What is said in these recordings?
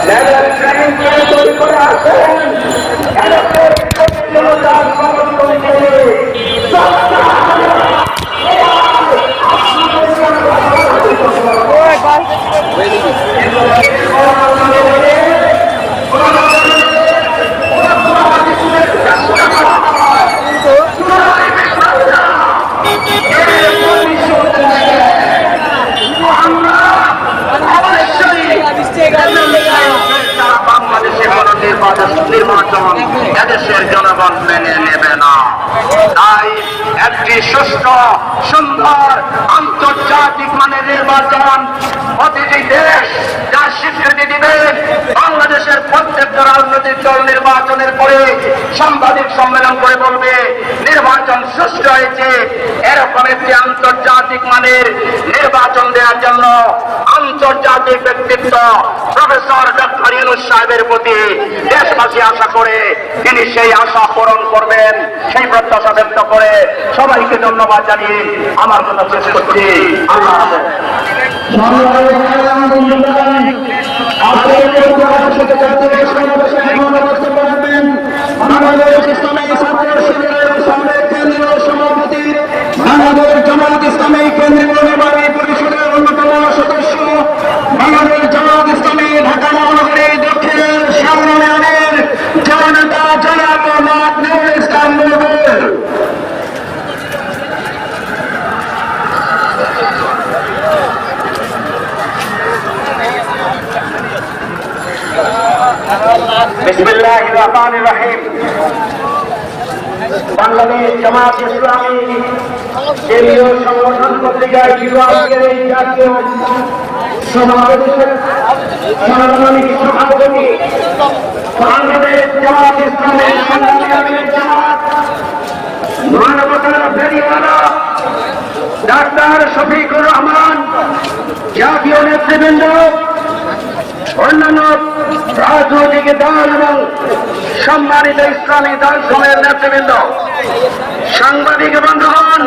Level training করে তৈরি করে আসেন এরকম জনতা সমর্থন করে বাংলাদেশে আন্তর্জাতিক মানের নির্বাচন প্রতিটি দেশ যা স্বীকৃতি দিবে, বাংলাদেশের প্রত্যেকটা রাজনৈতিক দল নির্বাচনের পরে সাংবাদিক সম্মেলন করে বলবে, নির্বাচন সুষ্ঠু হয়েছে, এরকম একটি আন্তর্জাতিক মানের নির্বাচন দেওয়ার জন্য আন্তর্জাতিক ব্যক্তিত্ব প্রফেসর ইউনুস সাহেবের প্রতি দেশবাসী আশা করে তিনি সেই আশা পূরণ করবেন, সেই প্রত্যাশা ব্যক্ত করে সবাইকে ধন্যবাদ জানিয়ে আমার কথা শেষ করছি আল্লাহ হাফেজ। বাংলাদেশ ইসলামী ছাত্র শিবিরের সামনের কেন্দ্রীয় সভাপতি বাংলাদেশ জামাত ইসলামী কেন্দ্রীয় নির্বাহী পরিষদের অন্যতম সদস্য বাংলাদেশ জামাত ইসলামী ঢাকা মহানগরী দক্ষিণের সামনের জননেতা জনাব মোহাম্মদ নুরুল ইসলাম বুলবুল বিসমিল্লাহ রহমান রহিম বাংলাদেশ জামাত ইসলামী কেন্দ্রীয় সংগঠন পত্রিকায় আজকের এই জাতীয় সমাবেশের সাংগঠনিক সভাপতি। বাংলাদেশ জামাত ইসলামের সংগ্রামী জামাত, মানবতার ফেরিওয়ালা ডাক্তার শফিকুর রহমান, জাতীয় নেতৃবৃন্দ রাজনৈতিক দল এবং সম্মানিত ইসলামী দল সময়ের নেতৃবৃন্দ, সাংবাদিক বন্ধুগণ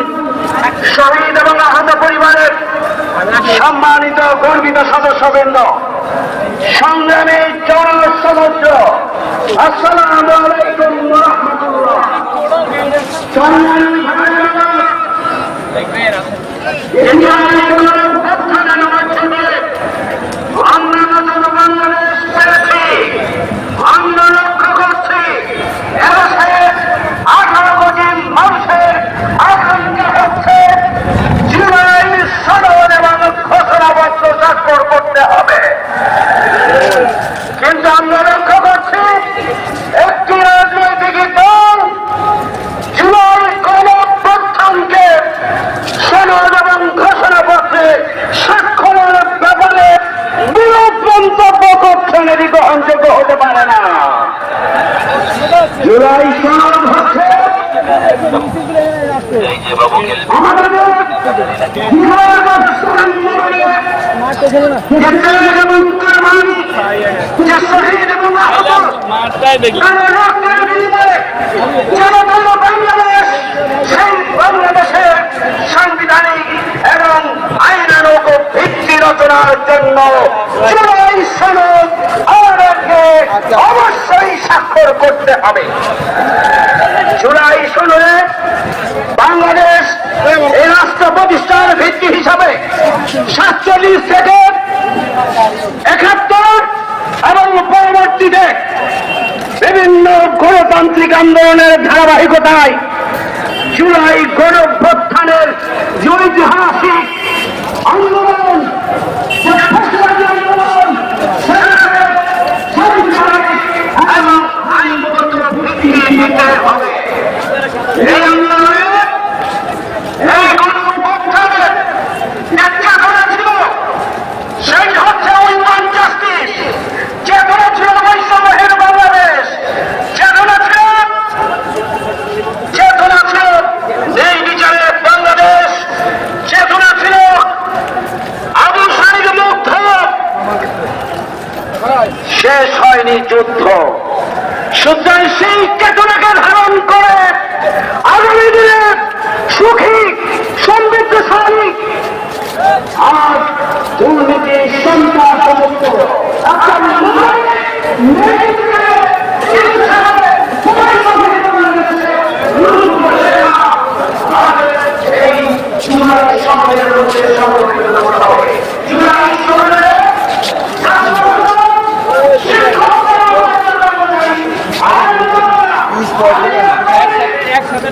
শহীদ এবং আহত পরিবারের সম্মানিত গর্বিত সদস্যবৃন্দ, সংগ্রামী জনসমুদ্র আসসালামু আলাইকুম রহমতুল্লাহ ইন্ডিয়ান উত্থানের মাধ্যমে আমরা নতুন বাংলাদেশ পেয়েছি আমরা লক্ষ্য করছি এদেশের আঠারো কোটি মানুষের আকাঙ্ক্ষা হচ্ছে জুলাই সনদ এবং ঘোষণাপত্র স্বাক্ষর করতে হবে কিন্তু আমরা লক্ষ্য করছি একটি রাজনৈতিক দল জুলাই গণঅভ্যুত্থানকে সনদ এবং ঘোষণাপত্রে স্বাক্ষরের ব্যাপারে বিরূপ মন্তব্য করছেন এটি গ্রহণযোগ্য হতে পারে না জুলাই সনদ হচ্ছে আমাদের বিহার বাদশাহ যে এবং তার মালিক, যে শহীদ এবং আহত মাঠটাই দেখি তারা রক্তের বিনিময়ে জনগণ বাংলাদেশ সেই বাংলাদেশের সাংবিধানিক এবং আইনানুগ ভিত্তি রচনার জন্য জুলাই সনদ আমাদেরকে অবশ্যই স্বাক্ষর করতে হবে জুলাই সনদে বাংলাদেশ এই রাষ্ট্র প্রতিষ্ঠার ভিত্তি হিসাবে সাতচল্লিশ থেকে একাত্তর এবং পরবর্তীতে বিভিন্ন গণতান্ত্রিক আন্দোলনের ধারাবাহিকতায় জুলাই গণভ্যুত্থানের যে ঐতিহাসিক আন্দোলন আন্দোলন হবে। আজ দুর্নীতি সন্ত্রাস মুক্ত সমাজের মধ্যে সংরক্ষিত করতে হবে একসাথে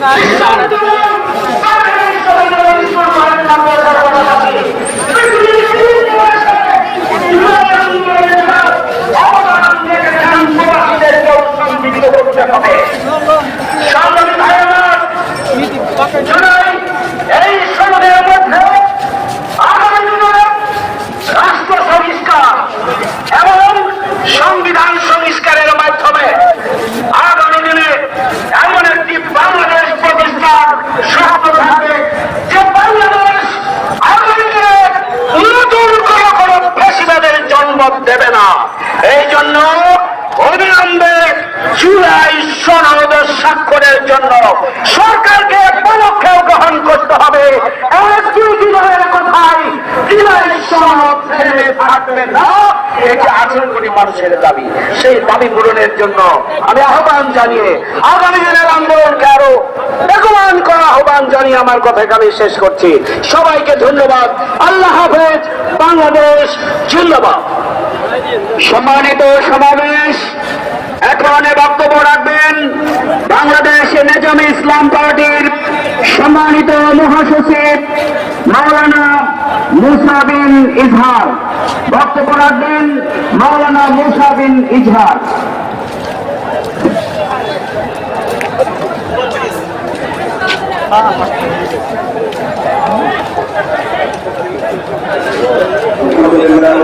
আসলে এই সমাজের মধ্যে আগামী দিনে রাষ্ট্র সংস্কার এবং সংবিধান সংস্কারের মাধ্যমে আগামী দিনে এমন একটি বাংলাদেশ প্রতিষ্ঠার স্বপ্ন থাকবে যে বাংলাদেশ আগামী দিনে নতুন কোনো কোনো ফেসিবাদের জন্ম দেবে না এই জন্য অবিলম্বে জুলাই সনদ স্বাক্ষরের জন্য সরকারকে পদক্ষেপ গ্রহণ করতে হবে এক দুই দিনের কথাই জুলাই সনদ ফেলে থাকবে না এটি আঠারো কোটি মানুষের দাবি। সেই দাবি পূরণের জন্য আমি আহ্বান জানিয়ে আগামী দিনের আন্দোলনকে আরও বেগবান করা আহ্বান জানিয়ে আমার কথাকে আমি শেষ করছি। সবাইকে ধন্যবাদ। আল্লাহ হাফেজ। বাংলাদেশ জিন্দাবাদ। সম্মানিত সমাবেশ এখন বক্তব্য রাখবেন। বাংলাদেশ নেজামে ইসলাম পার্টির সম্মানিত মহাসচিব মাওলানা মুসা বিন ইজহার বক্তব্য রাখবেন মাওলানা মুসা বিন ইজহার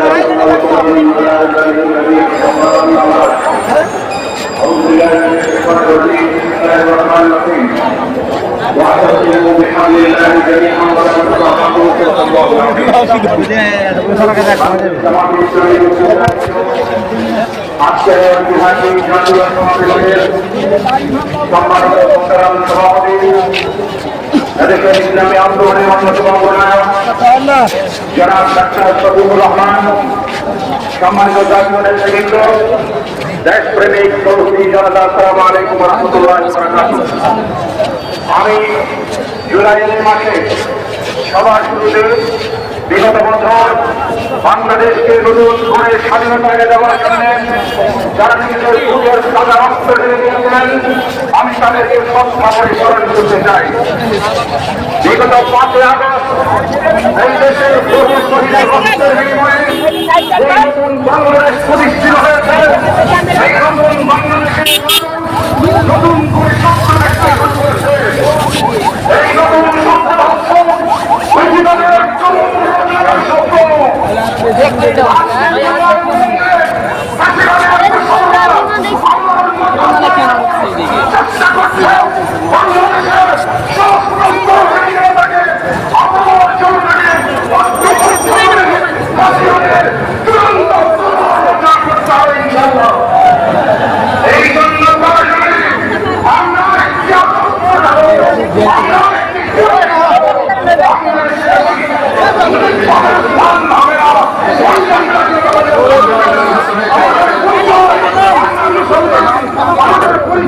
واعتصموا بحبل الله جميعا ولا تفرقوا আজকের ঐতিহাসিক জাতীয় ইসলামী আন্দোলনের অন্যতম অগ্রনায়ক ডাক্তার শফিকুর রহমান সম্মানিত জাতীয় দেশপ্রেমিক চৌধুরী জনতা সালাম আলাইকুম রহমতুল্লাহ আমি জুলাই মাসে সবার শুরুতে বিগত বছর বাংলাদেশকে নতুন করে স্বাধীনতা এনে দেওয়ার জন্য যারা নিজেদের সুখের সাদা রক্ত ঢেলে দিয়েছিলেন আমি তাদেরকে সৎভাবে স্মরণ করতে চাই। বিগত পাঁচই আগস্ট এই দেশের বহু শহীদের রক্তের বিনিময়ে নতুন বাংলাদেশ প্রতিষ্ঠিত হয়েছে। এই নতুন বাংলাদেশের নতুন করে স্বপ্ন দেখতে শুরু করেছে এই নতুন স্বপ্ন হচ্ছে পৃথিবীর চরম রোজগারের স্বপ্ন চেষ্টা করছে বাংলাদেশের সশস্ত্র বাহিনীকে অপমান চলবে চূড়ান্ত করতে হবে ইনশাল্লাহ এই জন্য সরাসরি আমরা একটি আন্দোলন আমরা একটি আমরা বাংলাদেশি যারা এই দেশে আগামী বর্তমানের করতে চান না, দেখো, আমি দেখো। করতে চাই এই দেশের চূড়ান্ত বিপ্লবীরা এখনও জীবিত আছে প্রয়োজনে আবারও আমরা রক্ত দেবো জীবন দেবো, লড়াই করব আওয়ামী সরকারের চূড়ান্ত পতনগুলি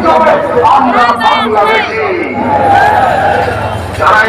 ইনশাল্লাহ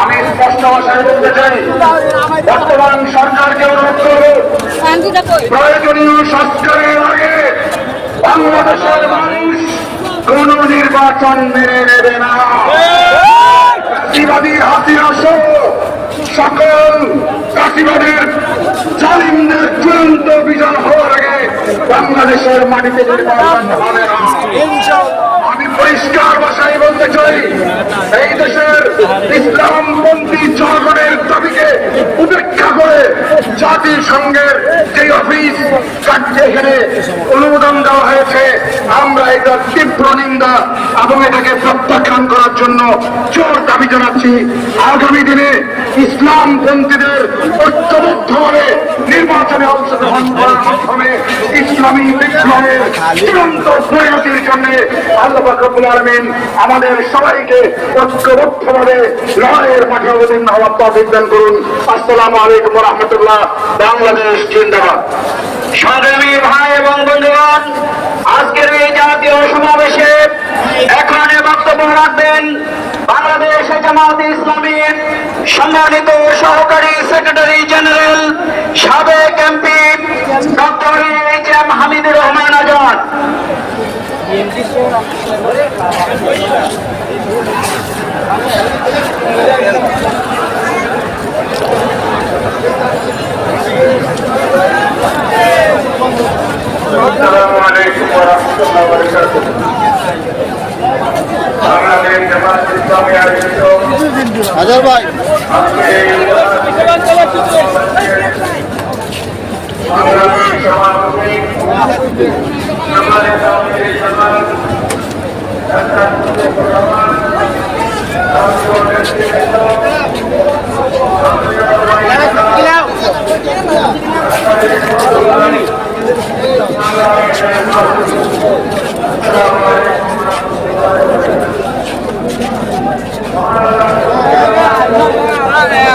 আমি স্পষ্ট ভাষায় বলতে চাই, বর্তমান সরকারকে অনুরোধ করব, প্রয়োজনীয় সংস্কারের আগে বাংলাদেশের মানুষ কোন নির্বাচন মেনে নেবে না। চাষিবাদী হাসিনা সহ সকল চাষিবাদের জালিমদের চূড়ান্ত বিজয় হওয়ার আগে বাংলাদেশের মাটিতে নির্বাচন হবে না। পরিষ্কার ভাষায় বলতে চাই এই দেশের ইসলামপন্থী জনগণের দাবিকে উপেক্ষা করে জাতিসংঘের যে অফিস এখানে অনুমোদন দেওয়া হয়েছে। আমরা এটা তীব্র নিন্দা এবং এটাকে প্রত্যাখ্যান করার জন্য জোর দাবি জানাচ্ছি। আগামী দিনে ইসলাম পন্থীদের ঐক্যবদ্ধভাবে নির্বাচনে অংশগ্রহণ করার মাধ্যমে ইসলামী বিপ্লবের চূড়ান্ত পরিণতির জন্য আল্লাহ রব্বুল আলমিন আমাদের সবাইকে ঐক্যবদ্ধভাবে লড়াইয়ের মাঠে অবতীর্ণ হওয়ার তৌফিক দান করুন। আসসালামু আলাইকুম রহমতুল্লাহ। বাংলাদেশ জিন্দাবাদ। সংগ্রামী ভাই এবং বন্ধুগণ, আজকের এই জাতীয় সমাবেশে এখানে বক্তব্য রাখবেন বাংলাদেশ জামাত ইসলামীর সম্মানিত সহকারী সেক্রেটারি জেনারেল সাবেক MP doctor H M Hamidur Rahman Azad. আসসালামু আলাইকুম রহমতুল্লাহ বরকাতুহ বাংলাদেশ জামাত ইসলামী আয়োজিত হাজার ভাই আজকে এই সংগ্রামী সভাপতি সম্মানিত আমির জামাত ডাক্তার মুজিবুর রহমান রাষ্ট্রীয় নেতৃবৃন্দ,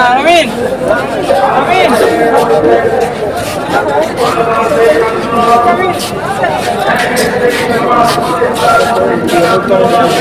আমিন আমিন গণতন্ত্রের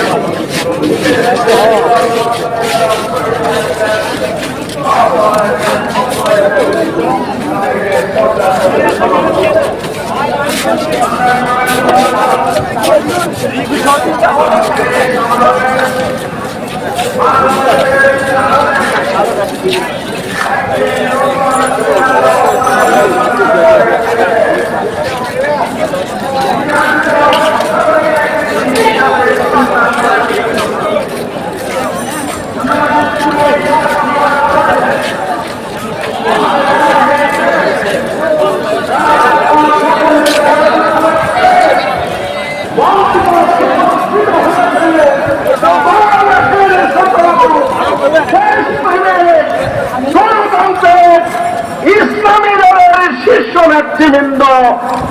নেতৃবৃন্দ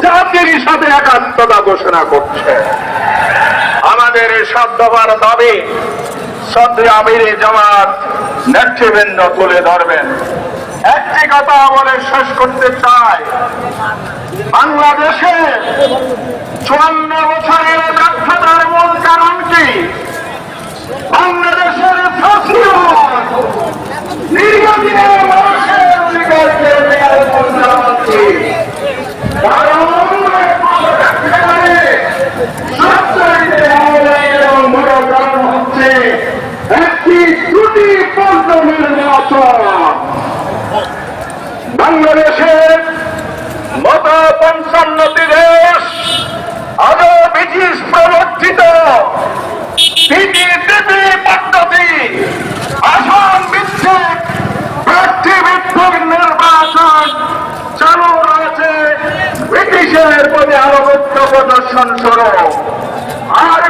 জাতির সাথে একাত্মতা ঘোষণা করছে। আমাদের দফার দাবি আমিরে জামাত নেতৃবৃন্দ তুলে ধরবেন। একটি কথা বলে শেষ করতে চাই। বাংলাদেশে চুয়ান্ন বছরের মূল কারণ কি? বাংলাদেশের প্রতি আনুগত্য প্রদর্শন স্বরূপ আর